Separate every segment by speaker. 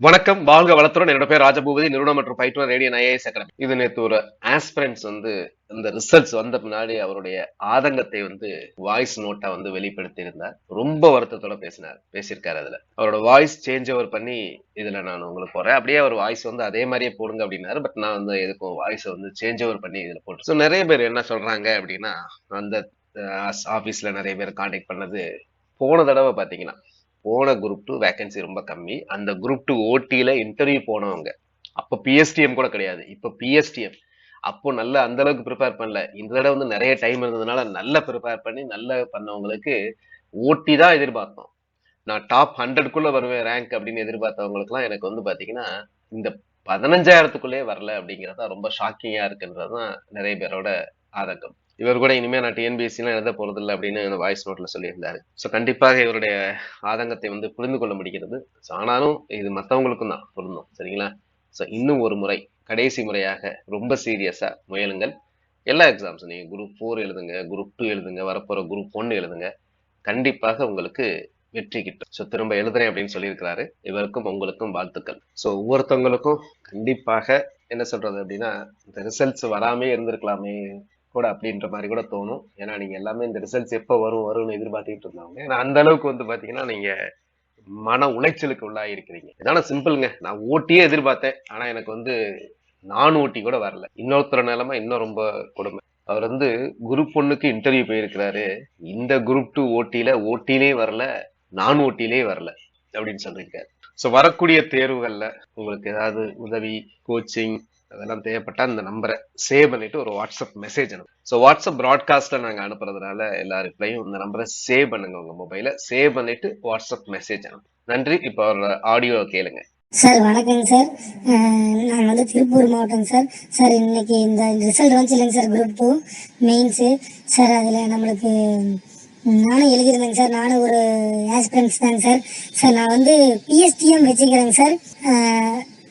Speaker 1: வணக்கம் வாழ்க வளத்துடன். என்னோட பேர் ராஜபூபதி. நிறுவனம் மற்றும் பயிற்றுனர் ரேடியன் ஐஏஎஸ் அகாடமி இது நேற்று ஒரு ஆஸ்பிரன்ஸ் வந்து இந்த ரிசல்ட்ஸ் வந்த பின்னாடி அவருடைய ஆதங்கத்தை வந்து வாய்ஸ் நோட்டா வந்து வெளிப்படுத்தியிருந்தார். ரொம்ப வருத்தத்தோட பேசினார் பேசியிருக்காரு அதுல. அவரோட வாய்ஸ் சேஞ்ச் ஓவர் பண்ணி இதுல நான் உங்களுக்கு போறேன். அப்படியே அவர் வாய்ஸ் வந்து அதே மாதிரியே போடுங்க அப்படின்னாரு. பட் நான் வந்து எதுக்கும் வாய்ஸ் வந்து சேஞ்ச் ஓவர் பண்ணி இதுல போட்டு ஸோ நிறைய பேர் என்ன சொல்றாங்க அப்படின்னா அந்த ஆஃபீஸ்ல நிறைய பேர் காண்டாக்ட் பண்ணது போன தடவை பாத்தீங்கன்னா போன குரூப் டூ வேகன்சி ரொம்ப கம்மி. அந்த குரூப் டூ ஓடியில இன்டர்வியூ போனவங்க. அப்ப பிஎஸ்டிஎம் கூட கிடையாது. இப்ப பிஎஸ்டிஎம் அப்போ நல்ல அந்த அளவுக்கு ப்ரிப்பேர் பண்ணல. இந்த தடவை வந்து நிறைய டைம் இருந்ததுனால நல்ல ப்ரிப்பேர் பண்ணி நல்ல பண்ணவங்களுக்கு ஓட்டி தான் எதிர்பார்த்தோம். நான் டாப் ஹண்ட்ரட்குள்ள வருவேன் ரேங்க் அப்படின்னு எதிர்பார்த்தவங்களுக்குலாம் எனக்கு வந்து பாத்தீங்கன்னா இந்த பதினஞ்சாயிரத்துக்குள்ளே வரல அப்படிங்கிறது தான் ரொம்ப ஷாக்கிங்கா இருக்குன்றது தான் நிறைய பேரோட ஆதங்கம். இவர் கூட இனிமேல் நான் டிஎன்பிஎஸ்சிலாம் எழுத போகிறதில்ல அப்படின்னு வாய்ஸ் நோட்டில் சொல்லியிருந்தாரு. ஸோ கண்டிப்பாக இவருடைய ஆதங்கத்தை வந்து புரிந்து கொள்ள முடிகிறது. ஸோ ஆனாலும் இது மற்றவங்களுக்கும் தான் பொருந்தும். சரிங்களா? ஸோ இன்னும் ஒரு முறை கடைசி முறையாக ரொம்ப சீரியஸாக முயலுங்கள். எல்லா எக்ஸாம்ஸும் நீங்கள் குரூப் ஃபோர் எழுதுங்க குரூப் டூ எழுதுங்க வரப்போற குரூப் ஒன்று எழுதுங்க. கண்டிப்பாக உங்களுக்கு வெற்றி கிட்டும். ஸோ திரும்ப எழுதுறேன் அப்படின்னு சொல்லியிருக்கிறாரு. இவருக்கும் உங்களுக்கும் வாழ்த்துக்கள். ஸோ ஒவ்வொருத்தவங்களுக்கும் கண்டிப்பாக என்ன சொல்றது அப்படின்னா இந்த ரிசல்ட்ஸ் வராமே இருந்திருக்கலாமே கூட அப்படின்ற மாதிரி கூட தோணும். ஏன்னா நீங்க எல்லாமே இந்த ரிசல்ட்ஸ் எப்போ வரும் வரும்னு எதிர்பார்த்துக்கிட்டு இருந்தாங்க ஏன்னா அந்த அளவுக்கு வந்து பாத்தீங்கன்னா நீங்க மன உளைச்சலுக்கு உள்ளாயிருக்கிறீங்க இதனால சிம்பிளுங்க. நான் ஓட்டியே எதிர்பார்த்தேன். ஆனா எனக்கு வந்து நான் ஓட்டி கூட வரல. இன்னொருத்தர நிலைமை இன்னும் ரொம்ப கொடுமை. அவர் வந்து குரூப் ஒன்னுக்கு இன்டர்வியூ போயிருக்கிறாரு. இந்த குரூப் டூ ஓட்டியில ஓட்டிலே வரல நான் ஓட்டிலே வரல அப்படின்னு சொல்லியிருக்காரு. ஸோ வரக்கூடிய தேர்வுகள்ல உங்களுக்கு ஏதாவது உதவி கோச்சிங் அதெல்லாம் தேவைப்பட்டா இந்த நம்பரை சேவ் பண்ணிட்டு ஒரு வாட்ஸ்அப் மெசேஜ் அனுப்பும் ஸோ வாட்ஸ்அப் ப்ராட்காஸ்ட்ல நாங்க அனுப்புறதுனால எல்லா ரிப்ளையும் இந்த நம்பரை சேவ் பண்ணுங்க உங்க மொபைல சேவ் பண்ணிட்டு வாட்ஸ்அப் மெசேஜ் அனுப்பும் நன்றி. இப்போ ஒரு ஆடியோ கேளுங்க.
Speaker 2: சார் வணக்கங்க சார். நான் வந்து திருப்பூர் மாவட்டம் சார். சார் இன்னைக்கு இந்த ரிசல்ட் வந்துச்சு இல்லைங்க sir group two mains sir அதில் நம்மளுக்கு நானும் எழுதியிருந்தேங்க சார். நானும் ஒரு ஆஸ்பிரன்ஸ் தாங்க சார். சார் நான் வந்து பிஎஸ்டிஎம் வச்சுக்கிறேங்க சார்.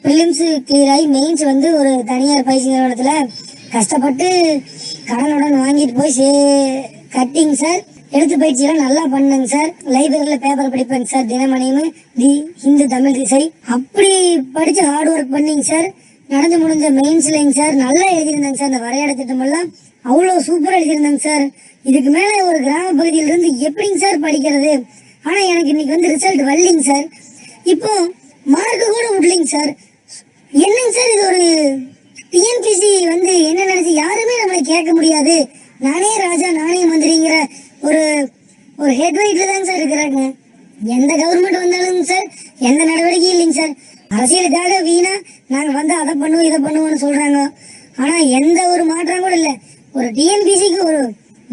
Speaker 2: ப்ரிலிம்ஸு கிளியர் ஆகி மெயின்ஸ் வந்து ஒரு தனியார் பயிற்சி நிறுவனத்தில் கஷ்டப்பட்டு கடனுடன் வாங்கிட்டு போய் சே கட்டிங் சார் எழுத்து பயிற்சியெல்லாம் நல்லா பண்ணுங்க சார் லைப்ரரியில் பேப்பர் படிப்பேங்க சார் தினமணியும் தி ஹிந்து தமிழ் திசை அப்படி படித்து ஹார்ட் ஒர்க் பண்ணிங்க சார் நடந்து முடிஞ்ச மெயின்ஸ்லைங்க சார் நல்லா எழுதியிருந்தாங்க சார் இந்த வரையாட திட்டமெல்லாம் அவ்வளோ சூப்பராக எழுதியிருந்தாங்க சார் இதுக்கு மேலே ஒரு கிராம பகுதியிலிருந்து எப்படிங்க சார் படிக்கிறது? ஆனால் எனக்கு இன்னைக்கு வந்து ரிசல்ட் வரலைங்க சார் இப்போ மார்க்கு கூட விடலிங்க சார் என்னங்க சார் இது ஒரு டிஎன்பிசி வந்து என்ன நினைச்சு யாருமே நம்மளை கேட்க முடியாது. நானே ராஜா நானே மந்திரிங்கிற ஒரு ஒரு ஹெட்வைட்ல தாங்க சார் இருக்கிறாங்க. எந்த கவர்மெண்ட் வந்தாலும் சார் எந்த நடவடிக்கையும் இல்லைங்க சார். அரசியலுக்காக வீணா நாங்க வந்து அதை பண்ணுவோம் இதை பண்ணுவோம்னு சொல்றாங்க. ஆனா எந்த ஒரு மாற்றம் கூட இல்லை. ஒரு டிஎன்பிசிக்கு ஒரு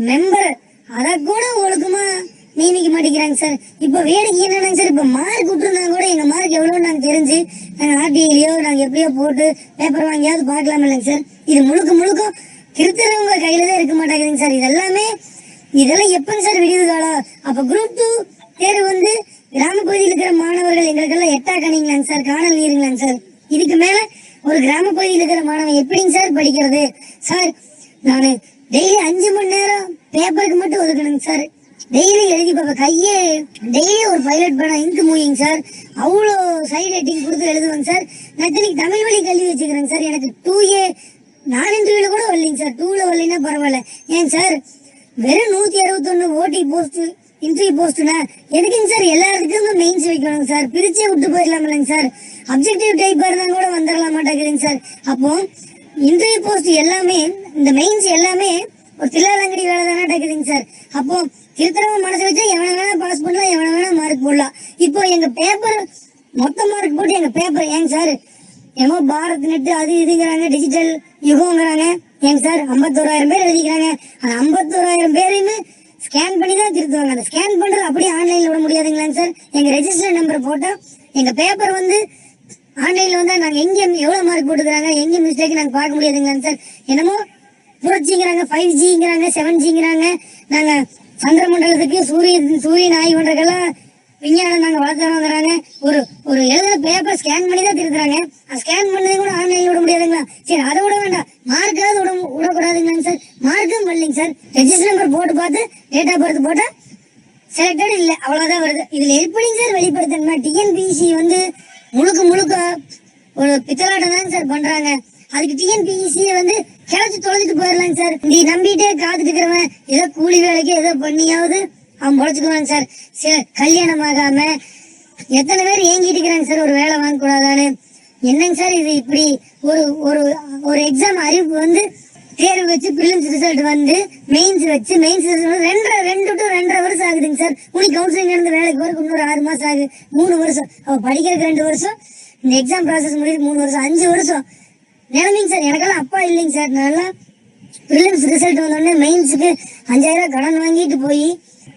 Speaker 2: மெம்பர் அதை கூட ஒழுக்கமா நியமிக்க மாட்டேங்கிறாங்க சார். இப்ப வேடிக்கை என்னன்னாங்க சார் இப்ப மார்க் விட்டுருந்தா கூட எங்க மார்க் எவ்வளவு நாங்க தெரிஞ்சு நாங்க ஆர்டிஐலயோ நாங்க எப்படியோ போட்டு பேப்பர் வாங்கியாவது பார்க்கலாம் இல்லைங்க சார். இது முழுக்க முழுக்க திருத்துறவங்க கையில தான் இருக்க மாட்டேங்குதுங்க சார். இதெல்லாமே இதெல்லாம் எப்பங்க சார் விடிவு காலம்? அப்ப குரூப் டூ தேர்வு வந்து கிராம பகுதியில் இருக்கிற மாணவர்கள் எங்களுக்கெல்லாம் எட்டா கணிங்களாங்க சார் காணல் நீருங்களாங்க சார். இதுக்கு மேல ஒரு கிராம பகுதியில் இருக்கிற மாணவன் எப்படிங்க சார் படிக்கிறது? சார் நான் டெய்லி அஞ்சு மணி நேரம் பேப்பருக்கு மட்டும் ஒதுக்கணுங்க சார். டெய்லி எழுதி பார்ப்பேன் கையே டெய்லி ஒரு பைலட் பண்ண இங்கு மூவிங் சார் அவ்வளோ சைட் ரைட்டிங் கொடுத்து எழுதுவேங்க சார் நான் இத்தனைக்கு தமிழ் வழி கல்வி வச்சுக்கிறேங்க சார் எனக்கு டூ ஏ நான் இன்டர்வியூல கூட வரலைங்க சார் டூவில் வரலைன்னா பரவாயில்ல. ஏன் சார் வெறும் நூற்றி அறுபத்தொன்று ஓடி போஸ்ட்டு இன்டர்வியூ போஸ்ட்னா எதுக்குங்க சார் எல்லாத்துக்கும் மெயின்ஸ் வைக்கணுங்க சார் பிரிச்சே விட்டு போயிடலாம் இல்லைங்க சார் அப்ஜெக்டிவ் டைப்பா இருந்தால் கூட வந்துடலாம் மாட்டேங்குதுங்க சார் அப்போ இன்டர்வியூ போஸ்ட் எல்லாமே இந்த மெயின்ஸ் எல்லாமே ஒரு தில்லாலங்கடி வேலை தானே டக்குதுங்க சார் அப்போ திருத்தரவ மனசு வச்சு எவனை வேணா பாஸ் பண்ணலாம் எவனை வேணா மார்க் போடலாம். இப்போ எங்க பேப்பர் மொத்த மார்க் போட்டு எங்க பேப்பர் ஏங்க சார் ஏமோ பாரத் நெட் அது இதுங்கிறாங்க டிஜிட்டல் யுகங்கிறாங்க ஏங்க சார் ஐம்பத்தோராயிரம் பேர் எழுதிக்கிறாங்க. அந்த ஐம்பத்தோராயிரம் பேரையுமே ஸ்கேன் பண்ணி தான் திருத்துவாங்க. அந்த ஸ்கேன் பண்றது அப்படியே ஆன்லைன்ல விட முடியாதுங்களாங்க சார் எங்க ரெஜிஸ்டர் நம்பர் போட்டா எங்க பேப்பர் வந்து ஆன்லைன்ல வந்தா நாங்க எங்க எவ்வளவு மார்க் போட்டுக்கிறாங்க எங்க மிஸ்டேக் நாங்க பார்க்க முடியாதுங்களாங்க சார் என்னமோ புரட்சிங்கிறாங்க ஃபைவ் ஜிங்கிறாங்க செவன் ஜிங்கிறாங்க நாங்க சந்திரமண்டலத்துக்கு சூரியன் சூரியன் ஆய்வன்றக்கெல்லாம் விஞ்ஞானம் நாங்க வளர்த்துறோங்கிறாங்க ஒரு ஒரு எழுதுன பேப்பர் ஸ்கேன் பண்ணி தான் திருத்துறாங்க ஸ்கேன் பண்ணது கூட ஆன்லைன்ல விட முடியாதுங்களா? சரி அதை விட வேண்டாம். மார்க்காவது விட விடக்கூடாதுங்களாங்க சார். மார்க்கும் வரலைங்க சார். ரெஜிஸ்டர் நம்பர் போட்டு பார்த்து டேட் ஆஃப் பர்த் போட்டா செலக்டட் இல்ல. அவ்வளவுதான் வருது. இதுல எப்படிங்க சார் வெளிப்படுத்தணும்னா டிஎன்பிசி வந்து முழுக்க முழுக்க ஒரு பித்தலாட்டம் தாங்க சார் பண்றாங்க. அதுக்கு டிஎன்பிஎஸ்சியை வந்து கிளச்சி தொலைச்சிட்டு போயிடலாங்க சார். நீ நம்பிட்டே காத்துட்டு இருக்கிறவன் ஏதோ கூலி வேலைக்கு ஏதோ பண்ணியாவது அவன் பொழைச்சுக்குவாங்க சார். சரி, கல்யாணம் ஆகாம எத்தனை பேர் ஏங்கிட்டு இருக்கிறாங்க சார் ஒரு வேலை வாங்க கூடாதான்னு என்னங்க சார் இது இப்படி ஒரு ஒரு ஒரு எக்ஸாம் அறிவிப்பு வந்து தேர்வு வச்சு பிலிம்ஸ் ரிசல்ட் வந்து மெயின்ஸ் வச்சு மெயின்ஸ் ரிசல்ட் ரெண்டரை ரெண்டு டு ரெண்டரை வருஷம் ஆகுதுங்க சார். உனி கவுன்சிலிங் நடந்து வேலைக்கு போறதுக்கு இன்னொரு ஆறு மாசம் ஆகுது. மூணு வருஷம். அவ படிக்கிறதுக்கு ரெண்டு வருஷம். இந்த எக்ஸாம் ப்ராசஸ் முடிஞ்சு மூணு வருஷம். அஞ்சு வருஷம். நிலைமைங்க சார்? எனக்கெல்லாம் அப்பா இல்லைங்க சார். நல்லா ப்ரிலிம்ஸ் ரிசல்ட் வந்தோடனே மெயின்ஸுக்கு அஞ்சாயிரம் கடன் வாங்கிட்டு போய்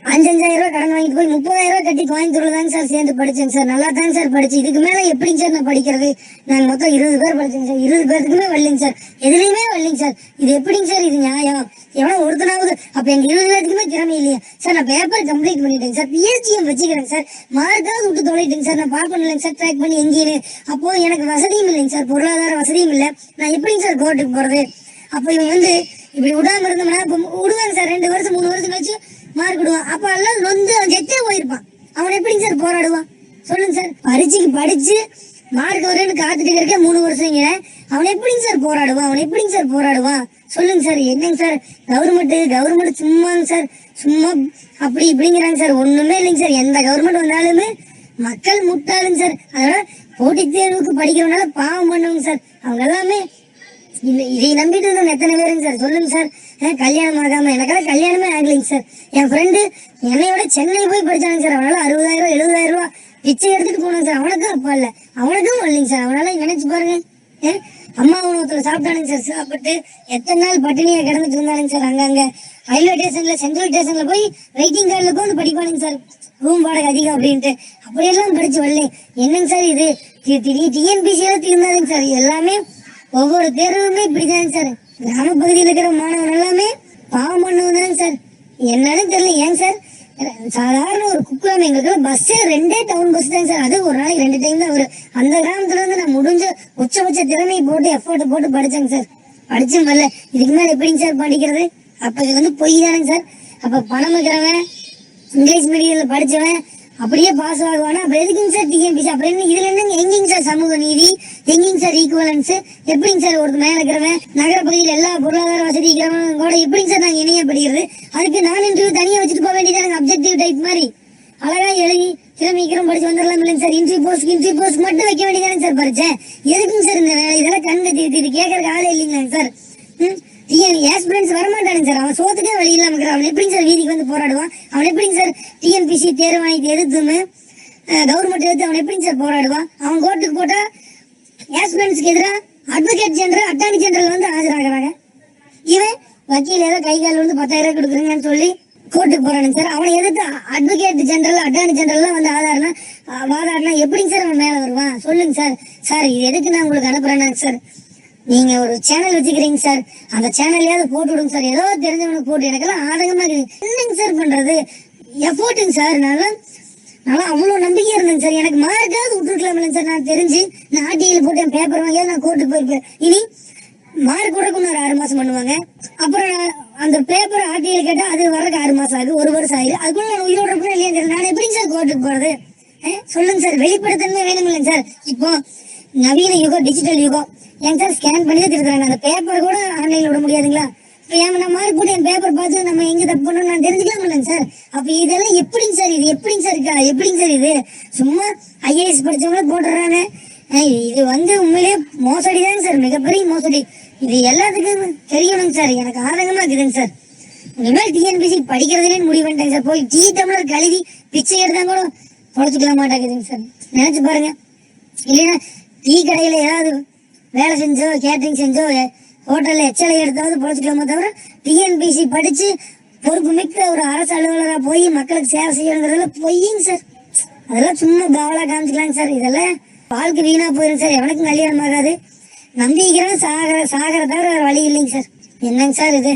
Speaker 2: அஞ்சஞ்சாயிரம் ரூபாய் கடன் வாங்கிட்டு போய் முப்பதாயிரம் ரூபாய் கட்டி கோயம்புத்தூர்ல தாங்க சார் சேர்ந்து படிச்சேங்க சார். நல்லா தாங்க சார் படிச்சு. இதுக்கு மேல எப்படிங்க சார் நான் படிக்கிறது? நாங்க மொத்தம் இருபது பேர் படிச்சேங்க சார். இருபது பேருக்குமே வரலைங்க சார். எதுலையுமே வரலைங்க சார். இது எப்படிங்க சார் இது நியாயம்? எவ்வளோ ஒருத்தனாவது அப்ப எங்க இருபது பேருக்குமே திறமை இல்லையா. சார் நான் பேப்பர் கம்ப்ளீட் பண்ணிட்டேங்க சார். பிஹெச்டிஎம் வச்சுக்கிறேன் சார். மார்க்காவது விட்டு தொலைட்டுங்க சார். நான் பார்க்கணும் இல்லைங்க சார். ட்ராக் பண்ணி எங்கேயும் அப்போ எனக்கு வசதியும் இல்லைங்க சார். பொருளாதார வசதியும் இல்லை. நான் எப்படிங்க சார் கோர்ட்டுக்கு போறது? அப்ப இவங்க வந்து இப்படி விடாம இருந்தோம்னா விடுவாங்க சார். ரெண்டு வருஷம் மூணு வருஷம் கழிச்சு மார்க் விடுவான் அப்ப எல்லாம் நொந்து அவன் செத்தே போயிருப்பான். அவன் எப்படிங்க சார் போராடுவான்? சொல்லுங்க சார் பரீட்சைக்கு படிச்சு மார்க் வரேன்னு காத்துட்டு இருக்க மூணு வருஷங்க அவன் எப்படிங்க சார் போராடுவான்? அவன் எப்படிங்க சார் போராடுவான்? சொல்லுங்க சார் என்னங்க சார் கவர்மெண்ட் கவர்மெண்ட் சும்மாங்க சார் சும்மா அப்படி இப்படிங்கிறாங்க சார் ஒண்ணுமே இல்லைங்க சார் எந்த கவர்மெண்ட் வந்தாலுமே மக்கள் முட்டாளுங்க சார் அதனால போட்டித் தேர்வுக்கு படிக்கிறவனால பாவம் பண்ணுவாங்க சார் அவங்க எல்லாமே இல்லை இதை நம்பிட்டு இருந்தவங்க எத்தனை பேருங்க சார்? சொல்லுங்க சார். கல்யாணம் ஆகாம எனக்கெல்லாம் கல்யாணமே ஆகலைங்க சார். என் ஃப்ரெண்டு என்னையோட சென்னை போய் படிச்சாங்க சார். அவனால அறுபதாயிரம் ரூபா எழுபதாயிரம் ரூபாய் பிச்சை எடுத்துட்டு போனாங்க சார். அவனுக்கும் அப்பா இல்ல. அவனுக்கும் இல்லைங்க சார். அவனால நினைச்சு பாருங்க. ஏன் அம்மா உணவத்துல சாப்பிட்டானுங்க சார். சாப்பிட்டு எத்தனை நாள் பட்டினியா கிடந்துட்டு இருந்தானுங்க சார் அங்கங்க. ரயில்வே ஸ்டேஷன்ல சென்ட்ரல் ஸ்டேஷன்ல போய் வெயிட்டிங் கார்டில் கொண்டு படிப்பானுங்க சார். ரூம் வாடகை அதிகம் அப்படின்ட்டு. அப்படியெல்லாம் படிச்சு வரல. என்னங்க சார் இது? டிஎன்பிசியில தீர்ந்தாதுங்க சார். எல்லாமே ஒவ்வொரு தேர்வுமே இப்படிதாங்க சார். கிராம பகுதியில் இருக்கிற மாணவன் எல்லாமே பாவம் பண்ணுவதாங்க சார். என்னன்னு தெரியல. ஏன் சார்? சாதாரண ஒரு குக்கிராமம் எங்களுக்கு பஸ்ஸே ரெண்டே டவுன் பஸ் தாங்க சார். அது ஒரு நாளைக்கு ரெண்டு டைம் தான் வரும். அந்த கிராமத்துல இருந்து நான் முடிஞ்ச உச்சபட்ச திறமையை போட்டு எஃபோர்ட் போட்டு படிச்சேங்க சார். படிச்சும் வரல. இதுக்கு மேல எப்படிங்க சார் படிக்கிறது? அப்ப இது வந்து பொய் தானேங்க சார். அப்ப பணம் இருக்கிறவன் இங்கிலீஷ் மீடியம்ல படிச்சவன் அப்படியே பாஸ் ஆகுவானா? அப்ப எதுக்குங்க சார் டிஎன்பிசி அப்புறம் இதுல என்னங்க? எங்கேங்க சார் சமூக நீதி? எங்கேங்க சார் ஈக்குவலன்ஸ் எப்படிங்க சார் ஒரு மேல இருக்கிறவன் நகர பகுதியில் எல்லா பொருளாதார வசதி இருக்கிறவங்க கூட எப்படிங்க சார் நாங்கள் இணைய படிக்கிறது அதுக்கு நான் இன்டர்வியூ தனியாக வச்சுட்டு போக வேண்டியதாங்க அப்ஜெக்டிவ் டைப் மாதிரி. அழகா எழுதி திறமைக்கிறோம் படிச்சு வந்துடலாம் இல்லைங்க sir. Entry post entry post மட்டும் வைக்க வேண்டியதானே சார் படிச்சேன் எதுக்குங்க சார் இந்த வேலை? இதெல்லாம் கண் கட்டி இது கேட்கறதுக்கு ஆளே இல்லைங்களாங்க சார். ம்? வர வரமாட்டானுங்க சார். அவன் சோத்துக்கே வழி இல்லாம இருக்கிறான். அவன் எப்படிங்க சார் வீதிக்கு வந்து போராடுவான்? அவன் எப்படிங்க சார் டிஎன்பிசி தேர்வு வாங்கிட்டு எதிர்த்துமே கவர்மெண்ட் எடுத்து அவன் எப்படிங்க சார் போராடுவான்? அவன் கோர்ட்டுக்கு போட்டா ஆஸ்பிரன்ஸ்க்கு எதிராக அட்வொகேட் ஜெனரல் அட்டார்னி ஜெனரல் வந்து ஆஜராகிறாங்க. இவன் வக்கீல் ஏதோ கை கால் வந்து பத்தாயிரம் ரூபாய் கொடுக்குறீங்கன்னு சொல்லி கோர்ட்டுக்கு போறானுங்க சார். அவனை எதிர்த்து அட்வொகேட் ஜெனரல் அட்டார்னி ஜெனரல்லாம் வந்து ஆதாரனா வாதாடினா எப்படிங்க சார் அவன் மேலே வருவான் சொல்லுங்க சார். சார் இது எதுக்கு நான் உங்களுக்கு அனுப்புறேன்னா சார்? நீங்க ஒரு சேனல் வச்சுக்கிறீங்க சார். அந்த சேனல்லையாவது போட்டு விடுங்க சார். ஏதோ தெரிஞ்சவனுக்கு போட்டு எனக்கெல்லாம் ஆதங்கமா இருக்குது. என்னங்க சார் பண்றது? எஃபோர்ட்டுங்க சார். நல்லா நான் அவ்வளவு நம்பிக்கை இருந்தேங்க சார். எனக்கு மார்க்காவது விட்டுருக்கலாம்ல சார். நான் தெரிஞ்சு நான் ஆர்டிஐல போட்டு என் பேப்பர் வாங்கியாவது நான் கோர்ட்டுக்கு போயிருப்பேன். இனி மார்க் கூட ஒரு ஆறு மாசம் பண்ணுவாங்க. அப்புறம் அந்த பேப்பர் ஆர்டிஐல கேட்டா அது வரக்கு ஆறு மாசம் ஆகுது. ஒரு வருஷம் ஆகுது அதுக்குள்ள நான் உயிரோட இருப்பேனா இல்லையா தெரியல நான் எப்படிங்க சார் கோர்ட்டுக்கு போறது? சொல்லுங்க சார். வெளிப்படைத்தன்மை வேணும் இல்லைங்க சார். இப்போ நவீன யுகம் டிஜிட்டல் யுகம். ஏங்க சார்? ஸ்கேன் பண்ணி தான் திருக்குறாங்க அந்த பேப்பர் கூட ஆன்லைன்ல விட முடியாதுங்களா? நான் மார்க் போட்டு என் பேப்பர் பார்த்து நம்ம எங்க தப்பு பண்ணணும் நான் தெரிஞ்சுக்கலாம் இல்லைங்க சார். அப்ப இதெல்லாம் எப்படிங்க சார் இது? எப்படிங்க சார் இருக்கா? எப்படிங்க சார் இது? சும்மா ஐஏஎஸ் படிச்சவங்களே போட்டுறாங்க இது வந்து உண்மையிலே மோசடி தாங்க சார். மிகப்பெரிய மோசடி. இது எல்லாத்துக்கும் தெரியணுங்க சார். எனக்கு ஆதங்கமா இருக்குதுங்க சார். இனிமேல் டிஎன்பிசி படிக்கிறதுலே முடிவு பண்ணிட்டேங்க சார். போய் டீ தமிழர் கழுவி பிச்சை எடுத்தா கூட பொழைச்சிக்கலாம் மாட்டேங்குதுங்க சார். நினைச்சு பாருங்க. இல்லைன்னா டீ கடையில ஏதாவது வேலை செஞ்சோ கேட்டரிங் செஞ்சோ ஹோட்டல்ல எச்சலை எடுத்தாவது பொழைச்சிக்கலாமோ தவிர டிஎன்பிசி படிச்சு பொறுப்பு மிக்க ஒரு அரசு அலுவலராக போய் மக்களுக்கு சேவை செய்யணுங்கிறதுல பொய்யுங்க சார். அதெல்லாம் சும்மா பாவலா காமிச்சிக்கலாங்க சார். இதெல்லாம் வாழ்க்கை வீணா போயிடும் சார். எவனுக்கும் கல்யாணம் ஆகாது நம்பிக்கிறேன் சாகர சாகர தவிர வேறு வழி இல்லைங்க சார். என்னங்க சார் இது?